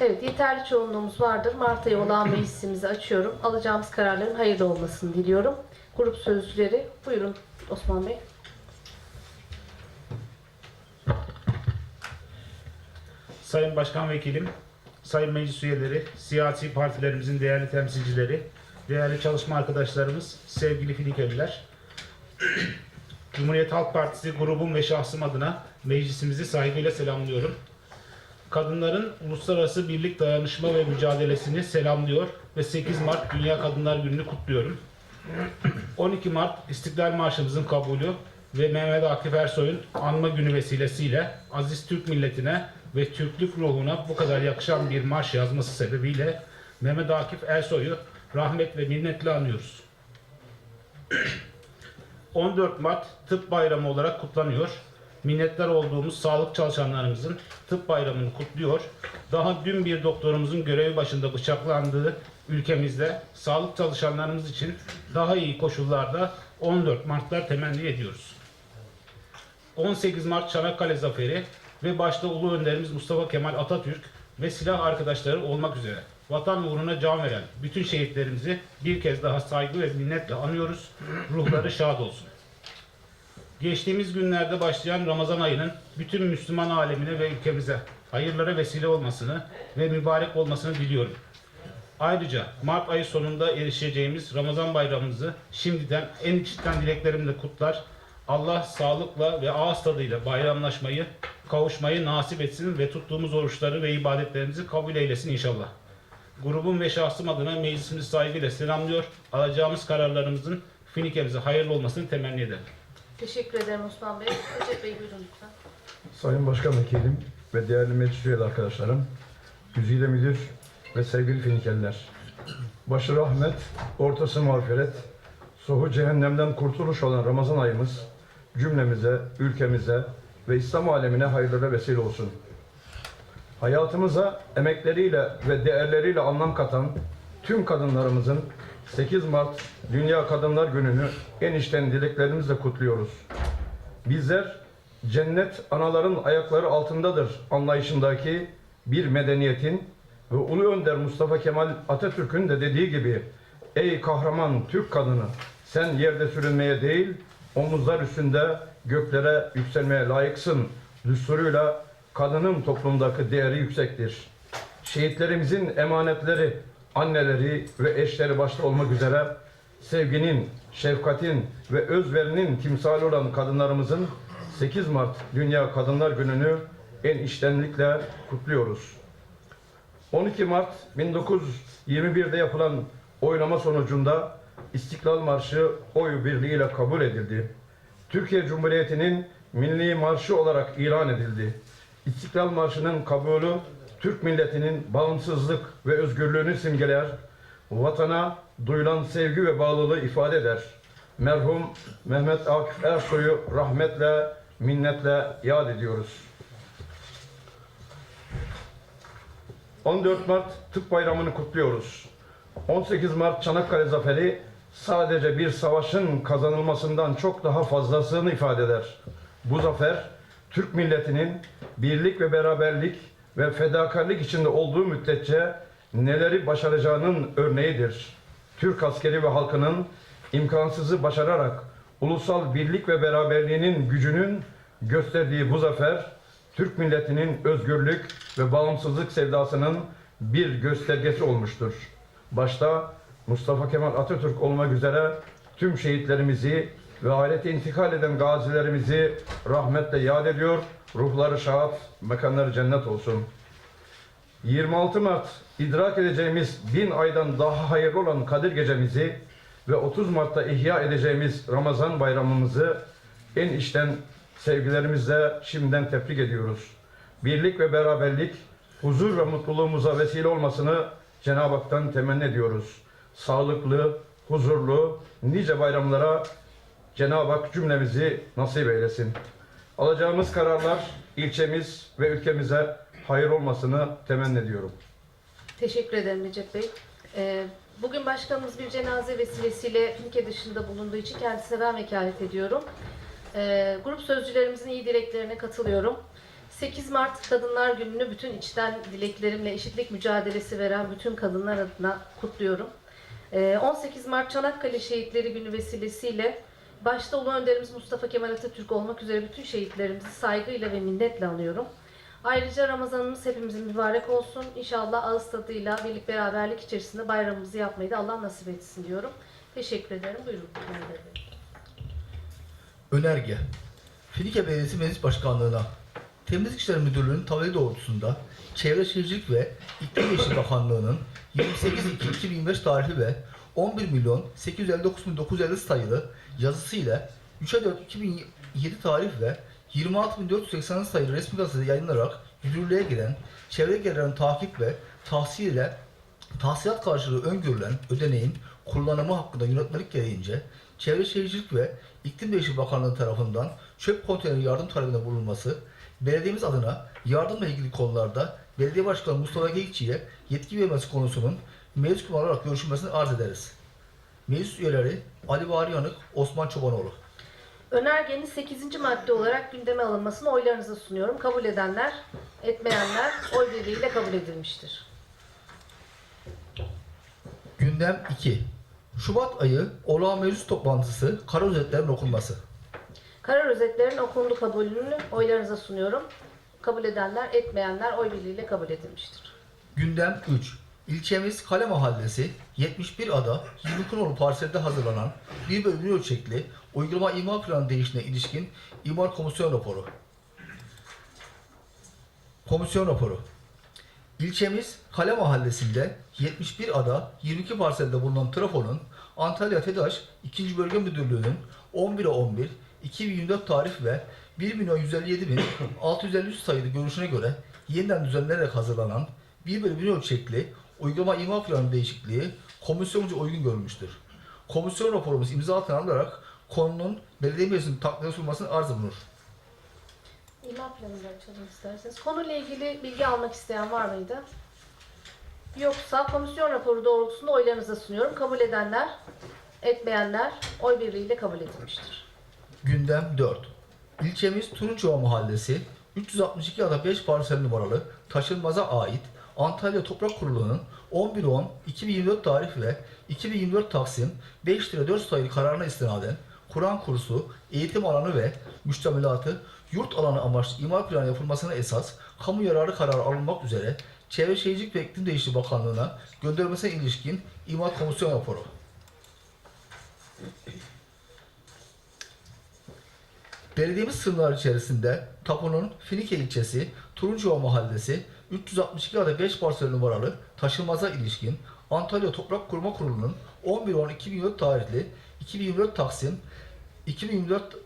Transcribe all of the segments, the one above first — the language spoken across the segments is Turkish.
Evet, yeterli çoğunluğumuz vardır. Mart ayı olan meclisimizi açıyorum. Alacağımız kararların hayırlı olmasını diliyorum. Grup sözcüleri, buyurun Osman Bey. Sayın Başkan Vekilim, Sayın Meclis Üyeleri, siyasi partilerimizin değerli temsilcileri, değerli çalışma arkadaşlarımız, sevgili Filikeliler. Cumhuriyet Halk Partisi grubum ve şahsım adına meclisimizi saygıyla selamlıyorum. Kadınların uluslararası birlik dayanışma ve mücadelesini selamlıyor ve 8 Mart Dünya Kadınlar Günü'nü kutluyorum. 12 Mart İstiklal Marşımızın kabulü ve Mehmet Akif Ersoy'un anma günü vesilesiyle aziz Türk milletine ve Türklük ruhuna bu kadar yakışan bir marş yazması sebebiyle Mehmet Akif Ersoy'u rahmet ve minnetle anıyoruz. 14 Mart Tıp Bayramı olarak kutlanıyor. Minnettar olduğumuz sağlık çalışanlarımızın tıp bayramını kutluyor. Daha dün bir doktorumuzun görevi başında bıçaklandığı ülkemizde sağlık çalışanlarımız için daha iyi koşullarda 14 Mart'lar temenni ediyoruz. 18 Mart Çanakkale Zaferi ve başta Ulu Önderimiz Mustafa Kemal Atatürk ve silah arkadaşları olmak üzere vatan uğruna can veren bütün şehitlerimizi bir kez daha saygı ve minnetle anıyoruz. Ruhları şad olsun. Geçtiğimiz günlerde başlayan Ramazan ayının bütün Müslüman alemine ve ülkemize hayırlara vesile olmasını ve mübarek olmasını diliyorum. Ayrıca Mart ayı sonunda erişeceğimiz Ramazan bayramımızı şimdiden en içten dileklerimle kutlar. Allah sağlıkla ve ağız tadıyla bayramlaşmayı, kavuşmayı nasip etsin ve tuttuğumuz oruçları ve ibadetlerimizi kabul eylesin inşallah. Grubum ve şahsım adına meclisimizi saygıyla selamlıyor. Alacağımız kararlarımızın Finikemize hayırlı olmasını temenni ederim. Teşekkür ederim Osman Bey. Recep Bey buyurun lütfen. Sayın Başkan Vekilim ve değerli meclis üyeli arkadaşlarım, Güzide Müdür ve sevgili Finikeliler. Başı rahmet, ortası mağfiret, sohu cehennemden kurtuluş olan Ramazan ayımız cümlemize, ülkemize ve İslam alemine hayırlara vesile olsun. Hayatımıza emekleriyle ve değerleriyle anlam katan tüm kadınlarımızın 8 Mart Dünya Kadınlar Günü'nü en içten dileklerimizle kutluyoruz. Bizler cennet anaların ayakları altındadır anlayışındaki bir medeniyetin ve Ulu Önder Mustafa Kemal Atatürk'ün de dediği gibi Ey kahraman Türk kadını sen yerde sürünmeye değil omuzlar üstünde göklere yükselmeye layıksın düsturuyla kadının toplumdaki değeri yüksektir. Şehitlerimizin emanetleri, anneleri ve eşleri başta olmak üzere sevginin, şefkatin ve özverinin timsali olan kadınlarımızın 8 Mart Dünya Kadınlar Günü'nü en içtenlikle kutluyoruz. 12 Mart 1921'de yapılan oylama sonucunda İstiklal Marşı oy birliğiyle kabul edildi. Türkiye Cumhuriyeti'nin milli marşı olarak ilan edildi. İstiklal Marşı'nın kabulü Türk milletinin bağımsızlık ve özgürlüğünü simgeler, vatana duyulan sevgi ve bağlılığı ifade eder. Merhum Mehmet Akif Ersoy'u rahmetle, minnetle yad ediyoruz. 14 Mart Tıp Bayramı'nı kutluyoruz. 18 Mart Çanakkale Zaferi sadece bir savaşın kazanılmasından çok daha fazlasını ifade eder. Bu zafer Türk milletinin birlik ve beraberlik ve fedakarlık içinde olduğu müddetçe neleri başaracağının örneğidir. Türk askeri ve halkının imkansızı başararak ulusal birlik ve beraberliğinin gücünün gösterdiği bu zafer Türk milletinin özgürlük ve bağımsızlık sevdasının bir göstergesi olmuştur. Başta Mustafa Kemal Atatürk olmak üzere tüm şehitlerimizi ve ahirete intikal eden gazilerimizi rahmetle yad ediyor. Ruhları şad, mekanları cennet olsun. 26 Mart idrak edeceğimiz bin aydan daha hayırlı olan Kadir Gecemizi ve 30 Mart'ta ihya edeceğimiz Ramazan bayramımızı en içten sevgilerimizle şimdiden tebrik ediyoruz. Birlik ve beraberlik, huzur ve mutluluğumuza vesile olmasını Cenab-ı Hak'tan temenni ediyoruz. Sağlıklı, huzurlu, nice bayramlara Cenab-ı Hak cümlemizi nasip eylesin. Alacağımız kararlar ilçemiz ve ülkemize hayır olmasını temenni ediyorum. Teşekkür ederim Recep Bey. Ee, bugün başkanımız bir cenaze vesilesiyle ülke dışında bulunduğu için kendisine ben vekalet ediyorum. Ee, grup sözcülerimizin iyi dileklerine katılıyorum. 8 Mart Kadınlar Günü'nü bütün içten dileklerimle eşitlik mücadelesi veren bütün kadınlar adına kutluyorum. Ee, 18 Mart Çanakkale Şehitleri Günü vesilesiyle başta Ulu Önderimiz Mustafa Kemal Atatürk olmak üzere bütün şehitlerimizi saygıyla ve minnetle anıyorum. Ayrıca Ramazanımız hepimizin mübarek olsun. İnşallah ağız tadıyla birlik beraberlik içerisinde bayramımızı yapmayı da Allah nasip etsin diyorum. Teşekkür ederim. Buyurun. Önerge Finike Belediyesi Meclis Başkanlığı'na Temizlik İşleri Müdürlüğü'nün tavsiye doğrultusunda Çevre Şehircilik ve İklim Değişikliği Bakanlığı'nın 28.2.2025 tarihli ve 11 milyon 859.950 sayılı yazısıyla 3'e 4 2007 tarih ve 26.480 sayılı resmi gazetede yayınlanarak yürürlüğe giren çevre gelirlerini takip ve tahsil ile tahsilat karşılığı öngörülen ödeneğin kullanımı hakkında yönetmelik gereğince Çevre Şehircilik ve İklim Değişikliği Bakanlığı tarafından çöp konteyneri yardım talebinde bulunması, belediyemiz adına yardımla ilgili konularda Belediye Başkanı Mustafa Geyikçi'ye yetki vermesi konusunun meclis kurulu olarak görüşülmesini arz ederiz. Meclis üyeleri Ali Vari Yanık, Osman Çobanoğlu. Önergenin 8. madde olarak gündeme alınmasını oylarınıza sunuyorum. Kabul edenler, etmeyenler oy birliğiyle kabul edilmiştir. Gündem 2. Şubat ayı olağan meclis toplantısı kara özetlerin okunması. Karar özetlerin okundu kabulünü oylarınıza sunuyorum. Kabul edenler, etmeyenler oy birliğiyle kabul edilmiştir. Gündem 3. İlçemiz Kale Mahallesi 71 ada 20 konulu parselde hazırlanan bir bölü bir ölçekli uygulama imar planı değişine ilişkin imar komisyon raporu. Komisyon raporu. İlçemiz Kale Mahallesi'nde 71 ada 22 parselde bulunan trafonun Antalya TEDAŞ 2. Bölge Müdürlüğü'nün 11'e 11 2024 tarih ve 1 milyon 157 bin 653 sayılı görüşüne göre yeniden düzenlenerek hazırlanan 1 bölü 1 ölçekli uygulama imar planı değişikliği komisyonca uygun görülmüştür. Komisyon raporumuz imza altına alınarak konunun belediye meclisinin takdire sunulmasını arz bulunur. İmar planını açalım isterseniz. Konuyla ilgili bilgi almak isteyen var mıydı? Yoksa komisyon raporu doğrultusunda oylarınıza sunuyorum. Kabul edenler, etmeyenler oy birliğiyle kabul edilmiştir. Gündem 4. İlçemiz Turunçova Mahallesi 362 ada 5 parsel numaralı taşınmaza ait Antalya Toprak Kurulu'nun 11.10.2024 tarih ve 2024 Taksim 5 lira 4 sayılı kararına istinaden Kur'an kursu, eğitim alanı ve müştemilatı yurt alanı amaçlı imar planı yapılmasına esas kamu yararı kararı alınmak üzere Çevre Şehircilik ve İklim Değişikliği Bakanlığı'na göndermesine ilişkin imar komisyon raporu. Belediyemiz sınırları içerisinde Tapu'nun Finike ilçesi Turuncuova mahallesi 362 adet 5 parsel numaralı taşınmaza ilişkin Antalya Toprak Kurma Kurulu'nun 11.10.2024 tarihli 2024 Taksim 2024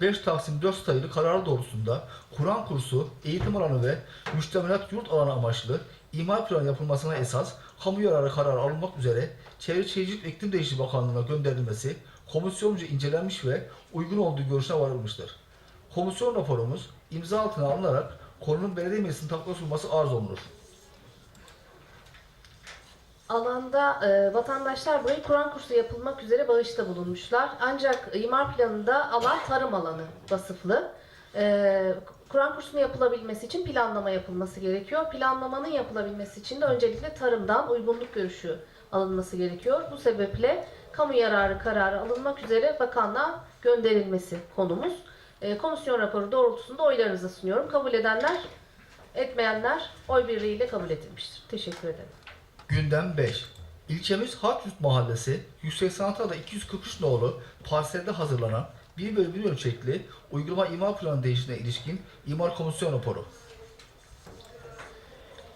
5 Taksim 4 sayılı kararı doğrusunda Kur'an kursu, eğitim alanı ve müştemilat yurt alanı amaçlı imar planı yapılmasına esas kamu yararı kararı alınmak üzere Çevre Şehircilik ve İklim Değişikliği Bakanlığı'na gönderilmesi komisyonca incelenmiş ve uygun olduğu görüşüne varılmıştır. Komisyon raporumuz imza altına alınarak konunun belediye meclisinin takdir sunulması arz olunur. Alanda e, vatandaşlar burayı Kur'an kursu yapılmak üzere bağışta bulunmuşlar. Ancak imar planında alan tarım alanı vasıflı. E, Kur'an kursunun yapılabilmesi için planlama yapılması gerekiyor. Planlamanın yapılabilmesi için de öncelikle tarımdan uygunluk görüşü alınması gerekiyor. Bu sebeple kamu yararı kararı alınmak üzere bakanlığa gönderilmesi konumuz. E, komisyon raporu doğrultusunda oylarınıza sunuyorum. Kabul edenler, etmeyenler oy birliğiyle kabul edilmiştir. Teşekkür ederim. Gündem 5. İlçemiz Hakyurt Mahallesi 186 ada 243 nolu parselde hazırlanan 1 bölü 1 ölçekli uygulama imar planı değişikliğine ilişkin imar komisyon raporu.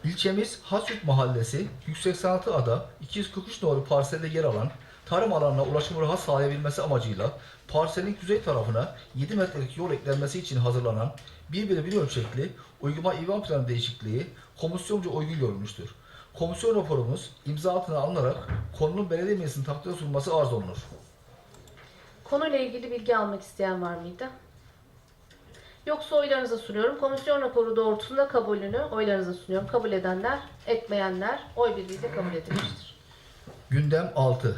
İlçemiz Hasyurt Mahallesi 186 ada 243 nolu parselde yer alan tarım alanına ulaşım rahat sağlayabilmesi amacıyla parselin kuzey tarafına 7 metrelik yol eklenmesi için hazırlanan 1 bölü 1 ölçekli uygulama imar planı değişikliği komisyonca uygun görülmüştür. Komisyon raporumuz imza altına alınarak konunun belediye meclisinin takdire sunulması arz olunur. Konuyla ilgili bilgi almak isteyen var mıydı? Yoksa oylarınıza sunuyorum. Komisyon raporu doğrultusunda kabulünü oylarınıza sunuyorum. Kabul edenler, etmeyenler oy birliğiyle kabul edilmiştir. Gündem 6.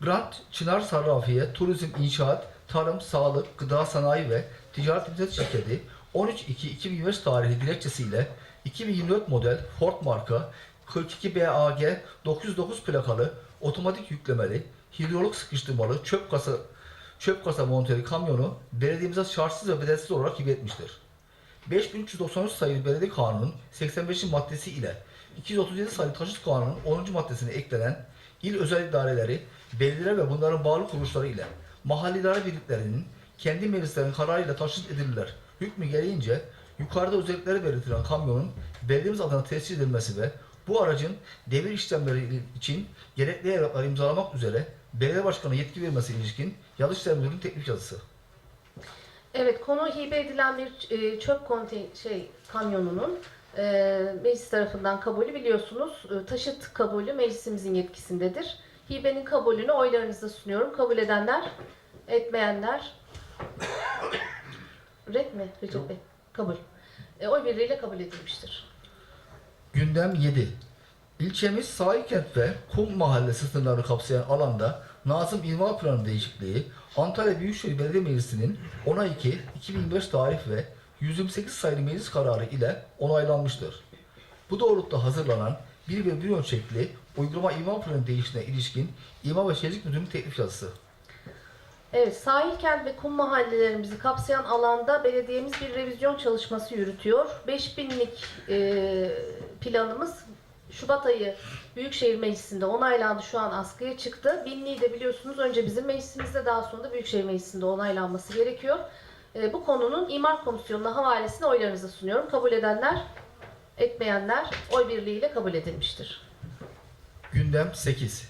Grant Çınar Sarrafiye Turizm İnşaat, Tarım, Sağlık, Gıda Sanayi ve Ticaret İmdat Şirketi 13.2.2025 tarihli dilekçesiyle 2024 model Ford marka 42 BAG 909 plakalı otomatik yüklemeli hidrolik sıkıştırmalı çöp kasa çöp kasa monteli kamyonu belediyemize şartsız ve bedelsiz olarak hibe etmiştir. 5393 sayılı belediye kanunun 85. maddesi ile 237 sayılı taşıt kanunun 10. maddesine eklenen il özel idareleri, belediyeler ve bunların bağlı kuruluşları ile mahalli idare birliklerinin kendi meclislerinin kararıyla taşıt edilirler. Hükmü gereğince yukarıda özellikleri belirtilen kamyonun belediyemiz adına tescil edilmesi ve bu aracın devir işlemleri için gerekli evrakları imzalamak üzere belediye başkanı yetki vermesi ilişkin Yazı İşler Müdürlüğü'nün teklif yazısı. Evet, konu hibe edilen bir e, çöp kontey şey kamyonunun e, meclis tarafından kabulü biliyorsunuz. E, taşıt kabulü meclisimizin yetkisindedir. Hibenin kabulünü oylarınıza sunuyorum. Kabul edenler, etmeyenler. Red mi Recep Bey? Kabul. E, oy birliğiyle kabul edilmiştir. Gündem 7. İlçemiz Sahilkent ve Kum Mahalle sınırlarını kapsayan alanda Nazım İmar Planı değişikliği Antalya Büyükşehir Belediye Meclisi'nin 10 2 2025 tarih ve 128 sayılı meclis kararı ile onaylanmıştır. Bu doğrultuda hazırlanan bir ve bir ölçekli uygulama imar planı değişikliğine ilişkin İmar ve Şehircilik Müdürlüğü'nün teklif yazısı. Evet, sahil kent ve kum mahallelerimizi kapsayan alanda belediyemiz bir revizyon çalışması yürütüyor. 5000'lik e, planımız Şubat ayı Büyükşehir Meclisi'nde onaylandı. Şu an askıya çıktı. Binliği de biliyorsunuz önce bizim meclisimizde daha sonra da Büyükşehir Meclisi'nde onaylanması gerekiyor. E, bu konunun İmar Komisyonu'na havalesini oylarınıza sunuyorum. Kabul edenler, etmeyenler oy birliğiyle kabul edilmiştir. Gündem 8.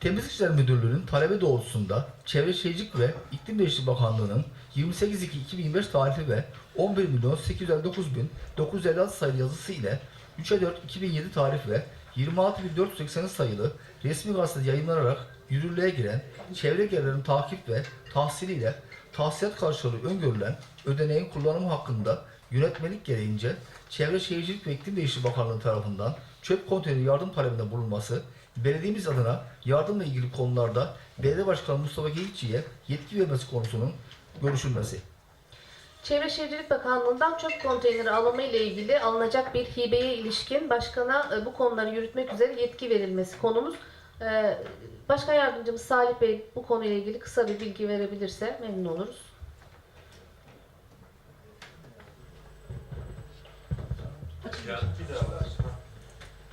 Temizlik İşleri Müdürlüğü'nün talebi doğrultusunda Çevre Şehircilik ve İklim Değişikliği Bakanlığı'nın 28.2.2025 tarihli ve 11 milyon 859 bin 956 sayılı yazısı ile 3'e 4 2007 tarih ve 26.480 sayılı resmi gazetede yayınlanarak yürürlüğe giren çevre gelirlerinin takip ve tahsiliyle tahsilat karşılığı öngörülen ödeneğin kullanımı hakkında yönetmelik gereğince Çevre Şehircilik ve İklim Değişikliği Bakanlığı tarafından çöp konteyneri yardım talebinde bulunması, belediyemiz adına yardımla ilgili konularda Belediye Başkanı Mustafa Geyikçi'ye yetki vermesi konusunun görüşülmesi. Çevre Şehircilik Bakanlığı'ndan çöp konteyneri alımı ile ilgili alınacak bir hibeye ilişkin başkana e, bu konuları yürütmek üzere yetki verilmesi konumuz. E, Başkan Yardımcımız Salih Bey bu konuyla ilgili kısa bir bilgi verebilirse memnun oluruz.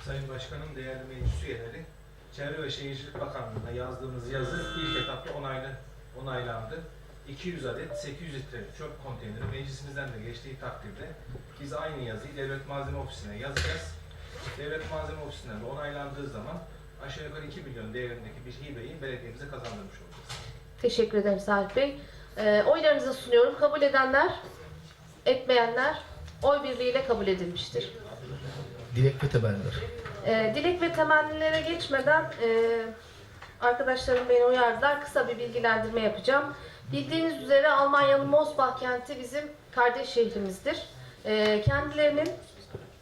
Sayın Başkanım, değerli meclis üyeleri, Çevre ve Şehircilik Bakanlığı'na yazdığımız yazı ilk etapta onaylı, onaylandı. 200 adet 800 litre çöp konteyneri meclisimizden de geçtiği takdirde biz aynı yazıyı Devlet Malzeme Ofisi'ne yazacağız. Devlet Malzeme Ofisi'nden de onaylandığı zaman aşağı yukarı 2 milyon değerindeki bir hibeyi belediyemize kazandırmış olacağız. Teşekkür ederim Salih Bey. E, oylarınıza sunuyorum. Kabul edenler, etmeyenler oy birliğiyle kabul edilmiştir. Dilek ve temenniler. E, dilek ve temennilere geçmeden e, arkadaşlarım beni uyardılar. Kısa bir bilgilendirme yapacağım. Bildiğiniz üzere Almanya'nın Mosbach kenti bizim kardeş şehrimizdir. E, kendilerinin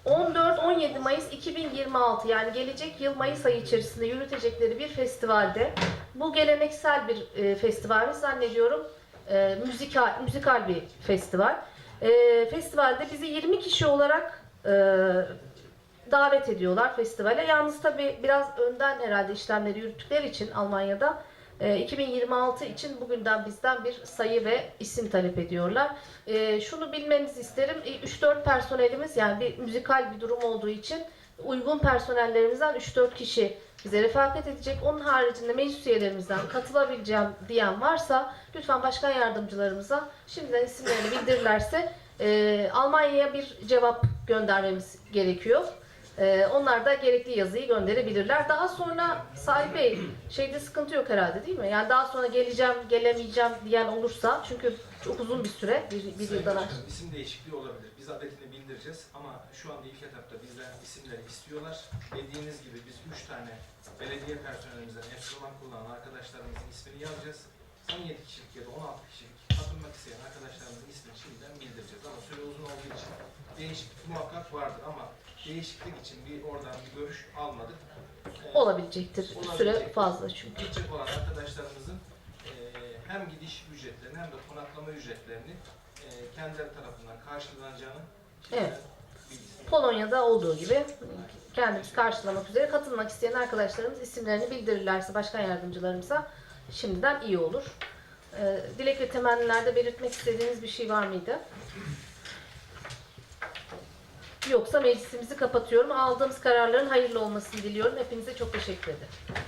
14-17 Mayıs 2026 yani gelecek yıl Mayıs ayı içerisinde yürütecekleri bir festivalde bu geleneksel bir e, festival zannediyorum e, müzikal, müzikal bir festival. E, festivalde bizi 20 kişi olarak e, davet ediyorlar festivale. Yalnız tabii biraz önden herhalde işlemleri yürüttükleri için Almanya'da e, 2026 için bugünden bizden bir sayı ve isim talep ediyorlar. E, şunu bilmenizi isterim. E, 3-4 personelimiz yani bir müzikal bir durum olduğu için uygun personellerimizden 3-4 kişi bize refakat edecek. Onun haricinde meclis üyelerimizden katılabileceğim diyen varsa lütfen başkan yardımcılarımıza şimdiden isimlerini bildirirlerse e, Almanya'ya bir cevap göndermemiz gerekiyor. Ee, onlar da gerekli yazıyı gönderebilirler. Daha sonra Salih Bey şeyde sıkıntı yok herhalde değil mi? Yani daha sonra geleceğim, gelemeyeceğim diyen olursa çünkü çok uzun bir süre, bir, bir Sayın yıldan Başkanım, isim değişikliği olabilir. Biz adetini bildireceğiz ama şu anda ilk etapta bizden isimleri istiyorlar. Dediğiniz gibi biz 3 tane belediye personelimizden enstrüman kullanan arkadaşlarımızın ismini yazacağız. 17 kişilik ya da 16 kişilik katılmak isteyen arkadaşlarımızın ismini şimdiden bildireceğiz. Ama süre uzun olduğu için değişiklik muhakkak vardır ama değişiklik için bir oradan bir görüş almadık. Ee, olabilecektir. Süre fazla çünkü. Gidecek olan arkadaşlarımızın eee hem gidiş ücretlerini hem de konaklama ücretlerini e, kendileri tarafından karşılanacağını Evet. Polonya'da olduğu gibi kendimiz karşılamak üzere katılmak isteyen arkadaşlarımız isimlerini bildirirlerse başkan yardımcılarımıza şimdiden iyi olur. Ee, dilek ve temennilerde belirtmek istediğiniz bir şey var mıydı? Yoksa meclisimizi kapatıyorum. Aldığımız kararların hayırlı olmasını diliyorum. Hepinize çok teşekkür ederim.